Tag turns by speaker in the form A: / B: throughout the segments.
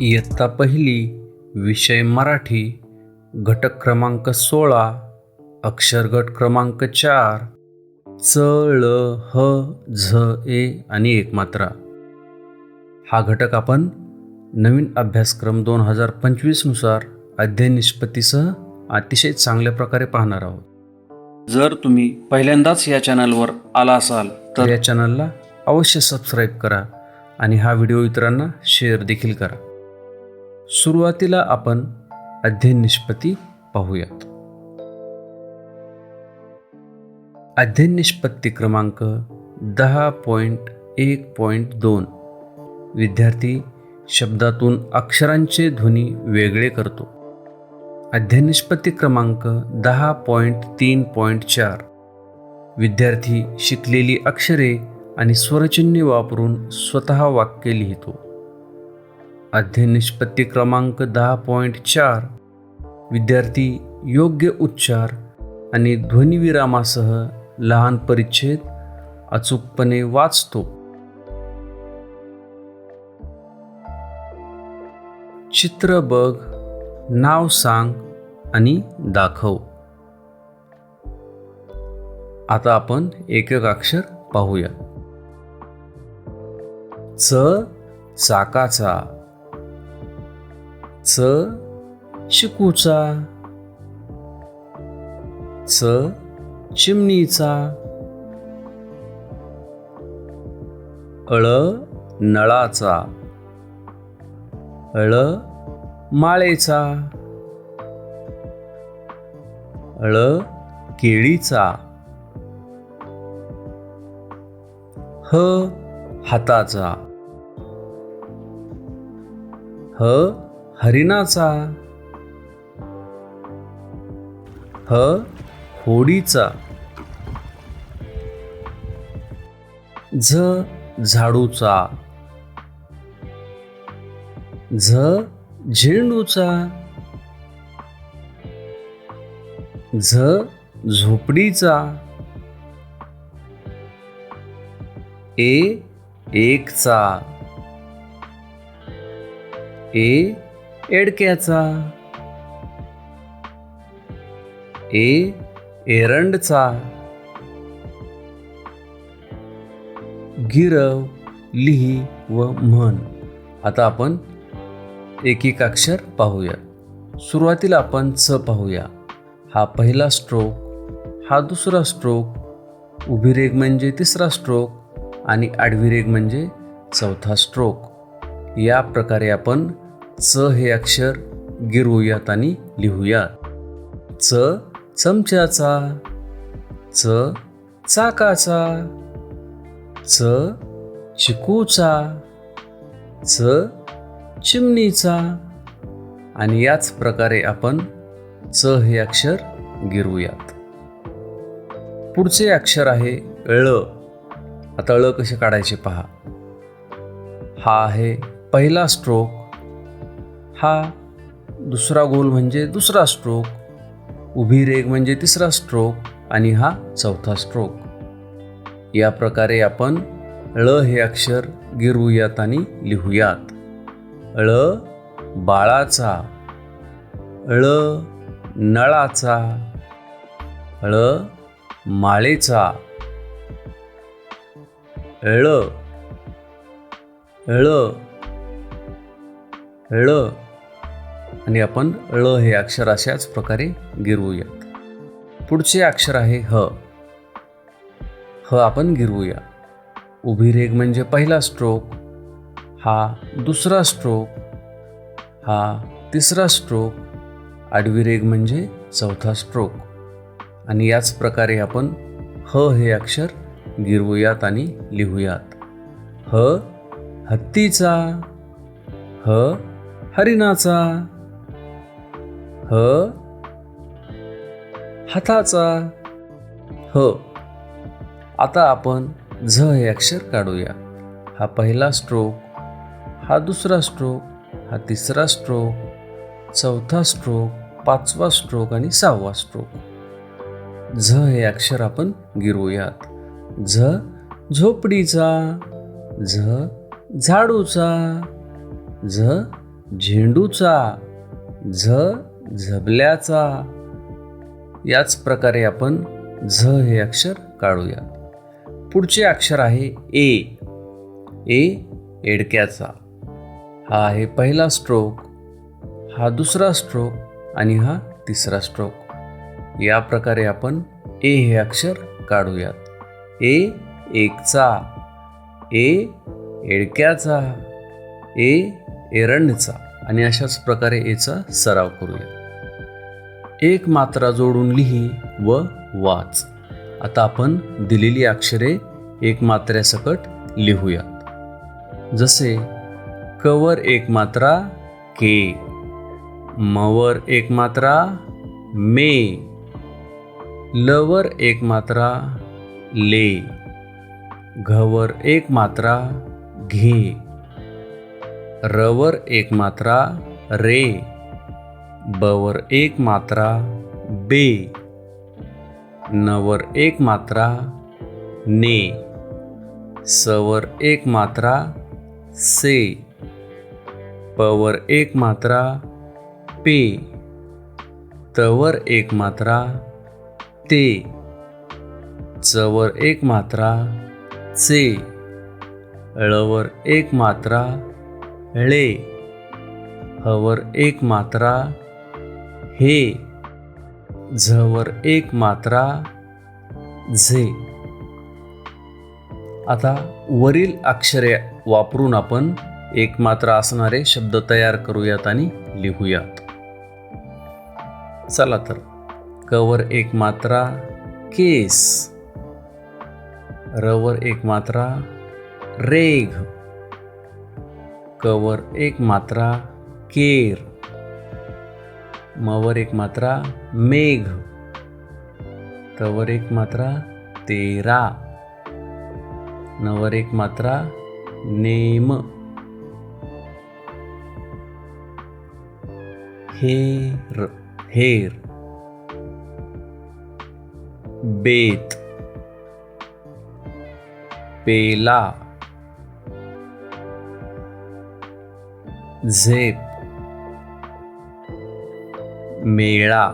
A: इयत्ता पहिली विषय मराठी घटक क्रमांक सोळा अक्षर गट क्रमांक चार च ळ ह झ ए आणि एक मात्रा. हा घटक आपण नवीन अभ्यासक्रम दोन हजार पंचवीसनुसार अध्ययन निष्पत्तीसह अतिशय चांगल्या प्रकारे पाहणार आहोत.
B: जर तुम्ही पहिल्यांदाच या चॅनलवर आला असाल
A: तर
B: तर
A: या चॅनलला अवश्य सबस्क्राईब करा आणि हा व्हिडिओ इतरांना शेअर देखील करा. सुरुवातीला आपण अध्ययन निष्पत्ती पाहूयात. अध्ययन निष्पत्ती क्रमांक दहा पॉईंट एक पॉईंट दोन. विद्यार्थी शब्दातून अक्षरांचे ध्वनी वेगळे करतो. अध्ययन निष्पत्ती क्रमांक दहा पॉईंट तीन पॉईंट चार. विद्यार्थी शिकलेली अक्षरे आणि स्वरचिन्हे वापरून स्वतः वाक्य लिहितो. अध्ययन निष्पत्ती क्रमांक दहा पॉईंट चार. विद्यार्थी योग्य उच्चार आणि ध्वनिविरामासह लहान परिच्छेद अचूकपणे वाचतो. चित्र बघ नाव सांग आणि दाखव. आता आपण एक एक अक्षर पाहूया. च चाकाचा. च चिकूचा च चिमणीचा अळ नळाचा अळ माळेचा अळ केळीचा ह हाताचा ह हरिणाचा. ह होडीचा. झ झाडूचा. झ झेंडूचा. झ झोपडीचा. ए एकचा. ए एडक्याचा. ए एरंडचा. गिरव लिही व म्हण. आता आपण एक एक अक्षर पाहूया. सुरुवातीला आपण च पाहूया. हा पहिला स्ट्रोक हा दुसरा स्ट्रोक उभी रेग म्हणजे तिसरा स्ट्रोक आणि आडवी रेग म्हणजे चौथा स्ट्रोक या प्रकारे आपण च हे अक्षर गिरवूयात आणि लिहूयात. च चमच्याचा च चाकाचा च चिकूचा च चिमणीचा आणि याच प्रकारे आपण च हे अक्षर गिरवूयात पुढचे अक्षर आहे ळ. आता ळ कसे काढायचे पहा. हा आहे पहिला स्ट्रोक हा दुसरा गोल म्हणजे दुसरा स्ट्रोक उभी रेग म्हणजे तिसरा स्ट्रोक आणि हा चौथा स्ट्रोक या प्रकारे आपण ळ हे अक्षर गिरवूयात आणि लिहूयात. ळ बाळाचा ळ नळाचा ळ माळेचा ळ ळ ळ. आणि आपण ळ हे अक्षर अशाच प्रकारे गिरवूयात. पुढचे अक्षर आहे ह. ह आपण गिरवूया. उभी रेग म्हणजे पहिला स्ट्रोक हा दुसरा स्ट्रोक हा तिसरा स्ट्रोक आडवी रेग म्हणजे चौथा स्ट्रोक आणि याच प्रकारे आपण ह हे अक्षर गिरवूयात आणि लिहूयात. ह हत्तीचा ह हरिणाचा ह. हाताचा ह. आता आपण झ हे अक्षर काढूया. हा पहिला स्ट्रोक हा दुसरा स्ट्रोक हा तिसरा स्ट्रोक चौथा स्ट्रोक पाचवा स्ट्रोक आणि सहावा स्ट्रोक झ हे अक्षर आपण गिरवूयात. झ झोपडीचा झ झाडूचा झ झेंडूचा झ झबल्याचा याच प्रकारे आपण झ हे अक्षर काढूया. पुढचे अक्षर आहे ए. ए एडक्याचा. हा आहे पहिला स्ट्रोक हा दुसरा स्ट्रोक आणि हा तिसरा स्ट्रोक या प्रकारे आपण ए हे अक्षर काढूयात. ए एकचा ए एडक्याचा ए एरंडचा आणि अशाच प्रकारे एचा सराव करूया एक मात्रा जोडून लिही व वाच. आता आपण दिलेली अक्षरे एक मात्र्यासकट लिहूयात. जसे कवर एक मात्रा के. मवर एक मात्रा मे. लवर एक मात्रा ले. घवर एक मात्रा घे. रवर एक मात्रा रे. बवर एक मात्रा बे. नवर एक मात्रा ने. सवर एक मात्रा से. पवर एक मात्रा पे. तवर एक मात्रा ते. चवर एक मात्रा चे ळवर एक मात्रा ळे हवर एक मात्रा हे झवर एक मात्रा झे. आता वरील अक्षरे वापरून आपण एक मात्रा असणारे शब्द तयार करूयात आणि लिहूयात. चला तर कवर एक मात्रा केस. रवर एक मात्रा रेघ. कवर एक मात्रा केर. मवर एक मात्रा मेघ. तवर एक मात्रा तेरा. नवर एक मात्रा नेम. हेर हेर. बेत. पेला. झेप. मेळा.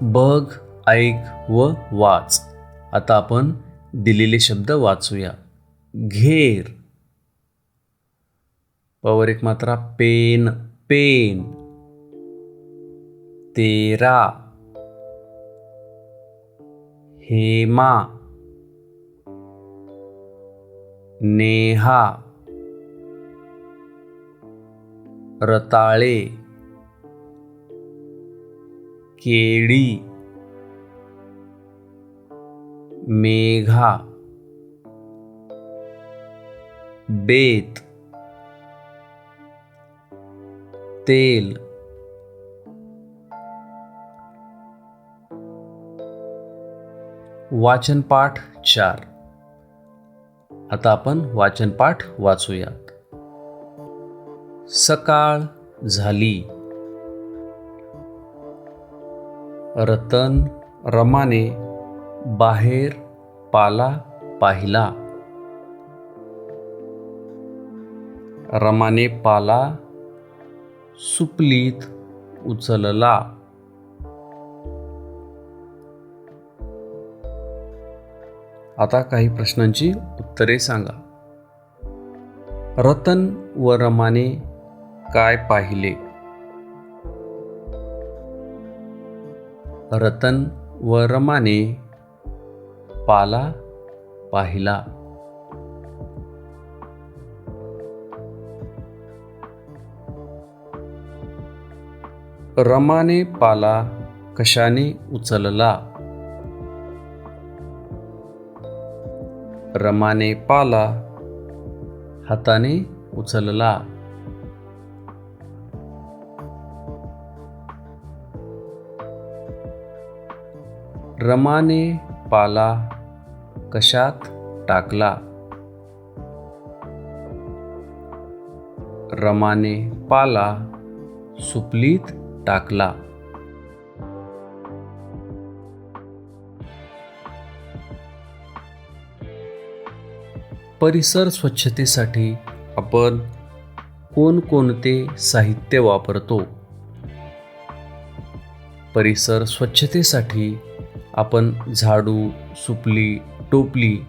A: बघ ऐक व वाच. आता आपण दिलेले शब्द वाचूया. घेर. पवर एक मात्रा पेन पेन. तेरा. हेमा. नेहा. रताळे केळी मेघा बेत तेल वाचनपाठ चार. आता आपण वाचनपाठ वाचूया सकाळ झाली. रतन रमाने बाहेर पाला पाहिला. रमाने पाला सुपलीत उचलला. आता काही प्रश्नांची उत्तरे सांगा. रतन व रमाने काय पाहिले? रतन व रमाने पाला पाहिला. रमाने पाला कशाने उचलला? रमाने पाला हाताने उचलला. रमाने पाला कशात टाकला? रमाने पाला सुपलीत टाकला. परिसर स्वच्छतेसाठी आपण कोणकोणते साहित्य वापरतो? परिसर स्वच्छतेसाठी आपण झाडू सुपली टोपली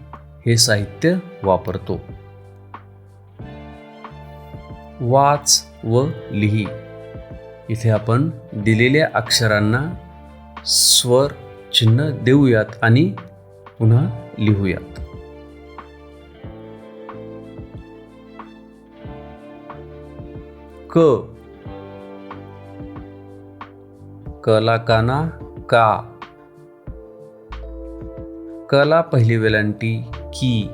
A: हे साहित्य वापरतो. वाच व लिही. इथे आपण दिलेल्या अक्षरांना स्वर चिन्ह देऊयात आणि पुन्हा लिहूयात. क. कलाकाना का? कला पहिली वेलांटी की?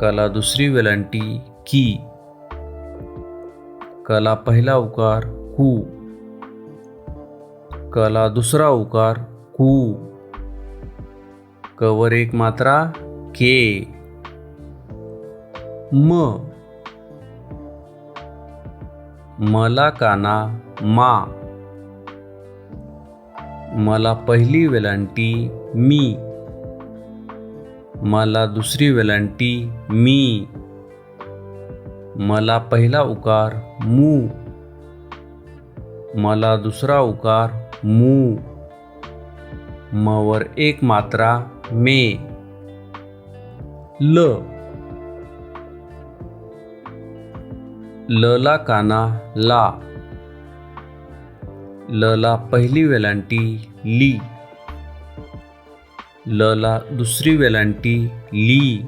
A: कला दुसरी वेलांटी की? कला पहिला उकार कू? कला दुसरा उकार कू? कवर एक मात्रा के? म? मला काना मा? मला पहिली वेलांटी मी. मला दुसरी वेलांटी मी. मला पहिला उकार मू. मला दुसरा उकार मू. मवर एक मात्रा मे. ल. लला काना ला. लला पहिली वेलांटी ली. लला दुसरी वेलांटी ली.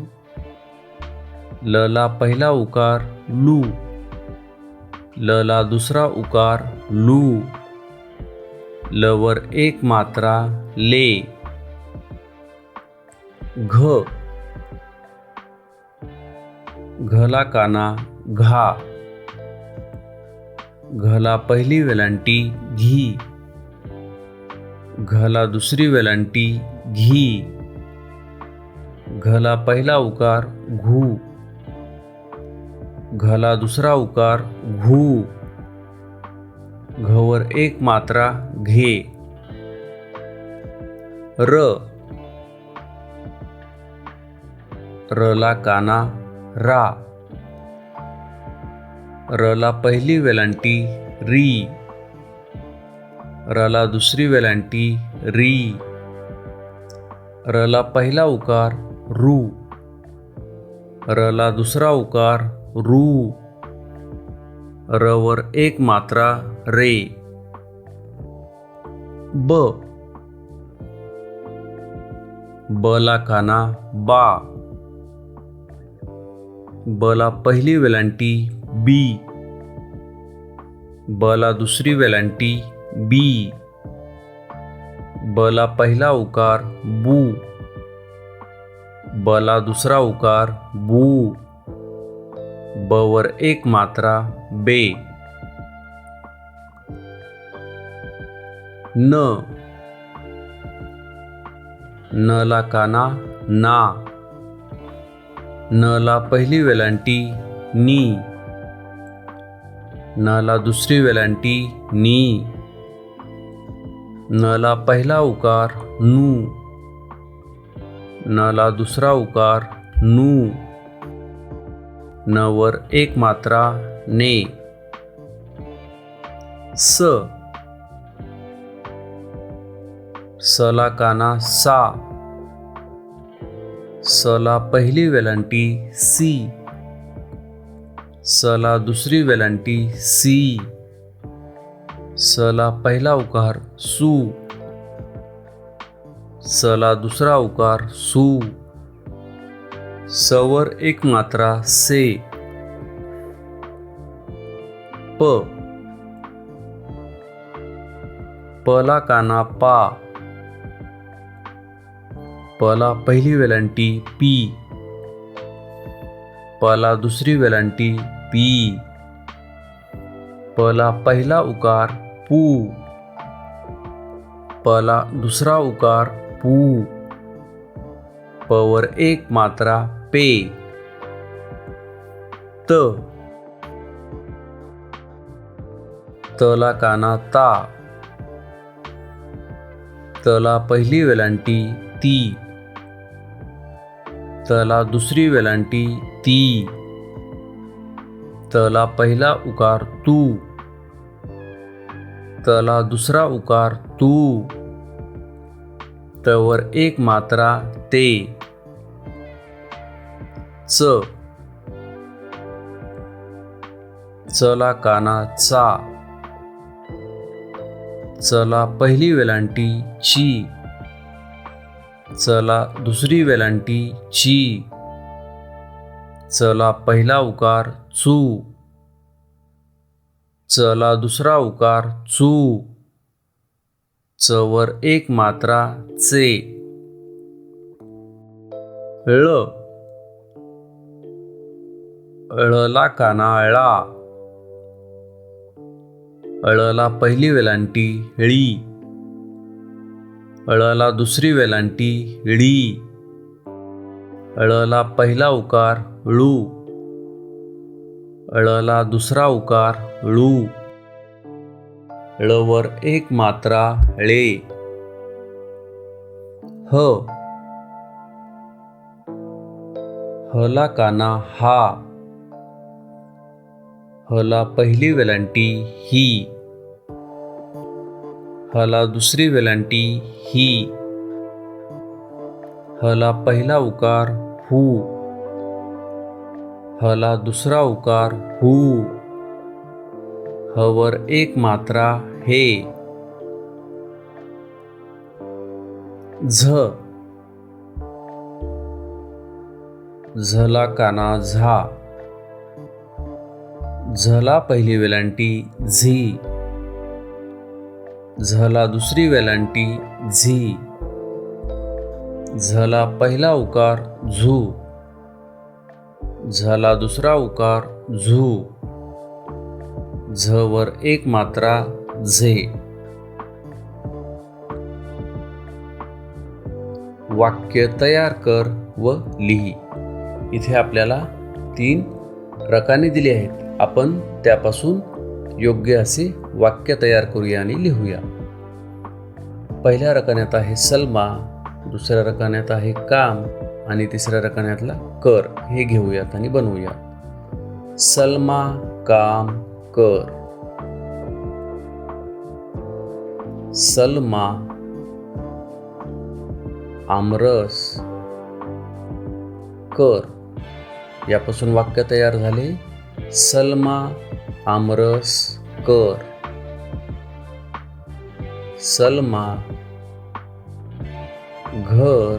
A: लला पहिला उकार लू. लला दुसरा उकार लू. लवर एक मात्रा ले. घ. घला काना घा. घला पहिली वेलांटी घी. घला दुसरी वेलांटी घी. घला पहिला उकार घू. घला दुसरा उकार घू. घवर एक मात्रा घे. र. रला काना रा. रला पहिली वेलांटी री. रला दुसरी वेलांटी री. रला पहिला उकार रू. रला दुसरा उकार रू. रवर एक मात्रा रे. ब. बला काना बा. बला पहिली वेलांटी बी बला दुसरी वेलांटी बी बला पहिला उकार बू. बला दुसरा उकार बू. बवर एक मात्रा बे न. नला काना ना. नला पहिली वेलांटी नी. नला दुसरी वेलांटी नी. नला पहिला उकार नू. नला दुसरा उकार नू. नवर एक मात्रा ने. स. सला काना सा. सला पहिली वेलांटी सी. सला दुसरी वेलांटी सी. सला पहिला उकार सू. सला दुसरा उकार सू. सवर एक मात्रा से. प. पला काना पा. पला पहिली वेलांटी पी. पला दुसरी वेलांटी पी. पला पहिला उकार पू. पला दुसरा उकार पू. पवर एक मात्रा पे. त. तला काना ता. तला पहिली वेलांटी ती. तला दुसरी वेलांटी ती. तला पहिला उकार तू. तला दुसरा उकार तू. तवर एक मात्रा ते. च. चला काना चा. चला पहिली वेलांटी ची. चला दुसरी वेलांटी ची. चला पहिला उकार चू. चला दुसरा उकार चू. चवर एक मात्रा चे. ळ. ळला काना ळा अळला पहिली वेलांटी ळी अळला दुसरी वेलांटी ळी ळला पहिला उकार ळू. ळला दुसरा उकार ळू. ळवर एक मात्रा ळे. ह. हला काना हा. हला पहिली वेलांटी ही. हला दुसरी वेलांटी ही. हला पहिला उकार हू. हला दुसरा उकार हू. हवर एक मात्रा हे. झ. झला काना झा. झला पहिली वेलांटी झी. झला दुसरी वेलांटी झी. झला पहिला उकार झू. झला दुसरा उकार झू. झवर एक मात्रा झे. वाक्य तयार कर व लिही. इथे आपल्याला तीन रकाने दिली आहेत. आपण त्यापासून योग्य असे वाक्य तयार करूया आणि लिहूया. पहिल्या रकान्यात आहे सलमा. दुसऱ्या रकान्यात आहे काम आणि तिसऱ्या रकान्यातला कर. हे घेऊयात आणि बनवूया सलमा काम कर. सलमा आमरस कर. यापासून वाक्य तयार झाले. सलमा आमरस कर. सलमा घर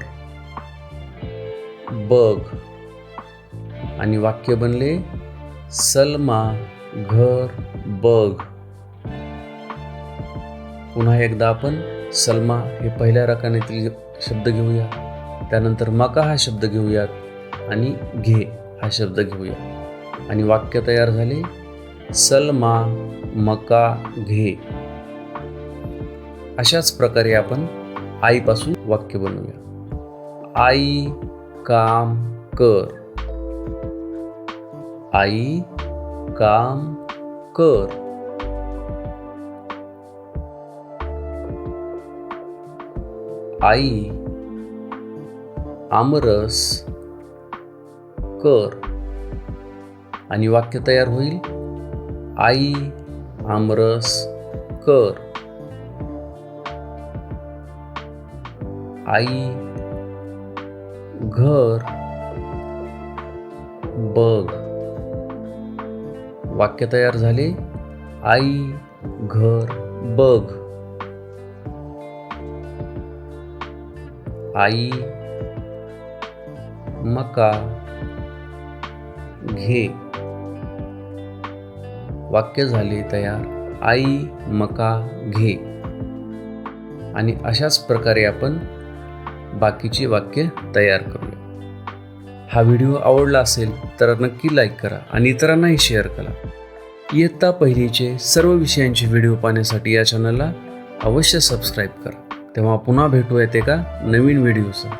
A: बघ. आणि वाक्य बनले सलमा घर बघ. पुन्हा एकदा आपण सलमा हे पहिल्या रकान्यातील शब्द घेऊया. त्यानंतर मका हा शब्द घेऊयात आणि घे हा शब्द घेऊया. आणि वाक्य तयार झाले सलमा मका घे. अशाच प्रकारे आपण आईपासून वाक्य बनवूया. आई काम कर. आई काम कर. आई आमरस कर. आणि वाक्य तयार होईल. आई आमरस कर. आई घर बघ. वाक्य तयार झाले. आई घर बघ. आई मका घे. वाक्य झाले तयार. आई मका घे. आणि अशाच प्रकारे आपण बाकीची वाक्य तयार करूया. हा व्हिडिओ आवडला असेल तर नक्की लाईक करा आणि इतरांनाही शेअर करा. इयत्ता पहिलीचे सर्व विषयांचे व्हिडिओ पाहण्यासाठी या चॅनलला अवश्य सबस्क्राईब करा. तेव्हा पुन्हा भेटू येते का नवीन व्हिडिओसह.